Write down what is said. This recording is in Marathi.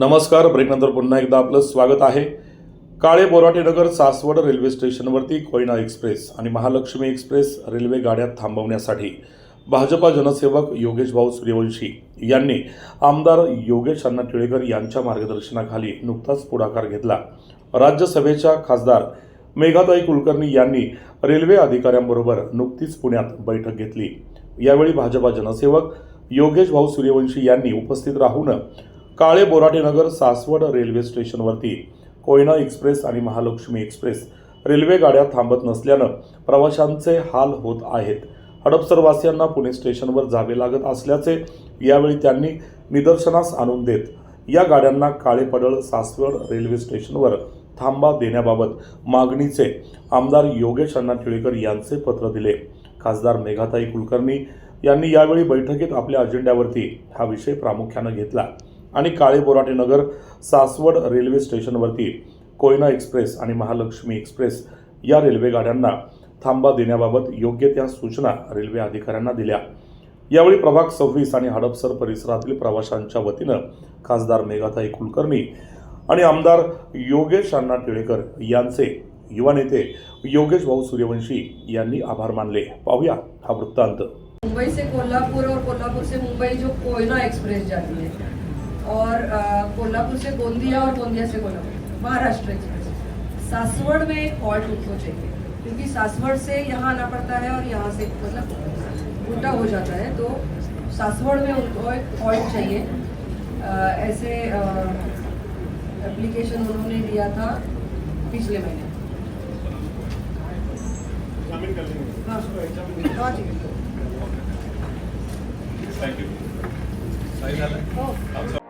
नमस्कार ब्रेकनंतर पुन्हा एकदा आपलं स्वागत आहे. काळे बोराटेनगर सासवड रेल्वे स्टेशनवरती कोयना एक्सप्रेस आणि महालक्ष्मी एक्सप्रेस रेल्वे गाड्या थांबवण्यासाठी भाजपा जनसेवक योगेश भाऊ सूर्यवंशी यांनी आमदार योगेश अण्णा टिळेकर यांच्या मार्गदर्शनाखाली नुकताच पुढाकार घेतला. राज्यसभेच्या खासदार मेघाताई कुलकर्णी यांनी रेल्वे अधिकाऱ्यांबरोबर नुकतीच पुण्यात बैठक घेतली. यावेळी भाजपा जनसेवक योगेश भाऊ सूर्यवंशी यांनी उपस्थित राहून काळे बोराटेनगर सासवड रेल्वे स्टेशनवरती कोयना एक्सप्रेस आणि महालक्ष्मी एक्सप्रेस रेल्वे गाड्या थांबत नसल्यानं प्रवाशांचे हाल होत आहेत. हडपसरवासियांना पुणे स्टेशनवर जावे लागत असल्याचे यावेळी त्यांनी निदर्शनास आणून देत या गाड्यांना काळेपडळ सासवड रेल्वे स्टेशनवर थांबा देण्याबाबत मागणीचे आमदार योगेश अण्णा टिळेकर यांचे पत्र दिले. खासदार मेघाताई कुलकर्णी यांनी यावेळी बैठकीत आपल्या अजेंड्यावरती हा विषय प्रामुख्यानं घेतला. आणि काळे बोराटे नगर सासवड रेल्वे स्टेशनवरती कोयना एक्सप्रेस आणि महालक्ष्मी एक्सप्रेस या रेल्वे गाड्यांना थांबा देण्याबाबत योग्य त्या सूचना रेल्वे अधिकाऱ्यांना दिल्या. यावेळी प्रभाग सव्वीस आणि हडपसर परिसरातील प्रवाशांच्या वतीनं खासदार मेघाताई कुलकर्णी आणि आमदार योगेश अण्णा टिळेकर यांचे युवा नेते योगेश भाऊ सूर्यवंशी यांनी आभार मानले. पाहूया हा वृत्तांत. मुंबई से कोल्हापूर और कोल्हापूर से मुंबई जो कोयना एक्सप्रेस जाती है और कोल्हापुर से गोंदिया और गोंदिया से कोल्हापुर महाराष्ट्र एक्सप्रेस। सासवड़ में एक हॉल्ट उनको चाहिए क्योंकि सासवड़ से यहाँ आना पड़ता है और यहाँ से मतलब उल्टा हो जाता है तो सासवड़ में उनको एक हॉल्ट चाहिए। अ, ऐसे एप्लीकेशन उन्होंने दिया था पिछले महीने। हाँ। हाँ है। थँक्यू हो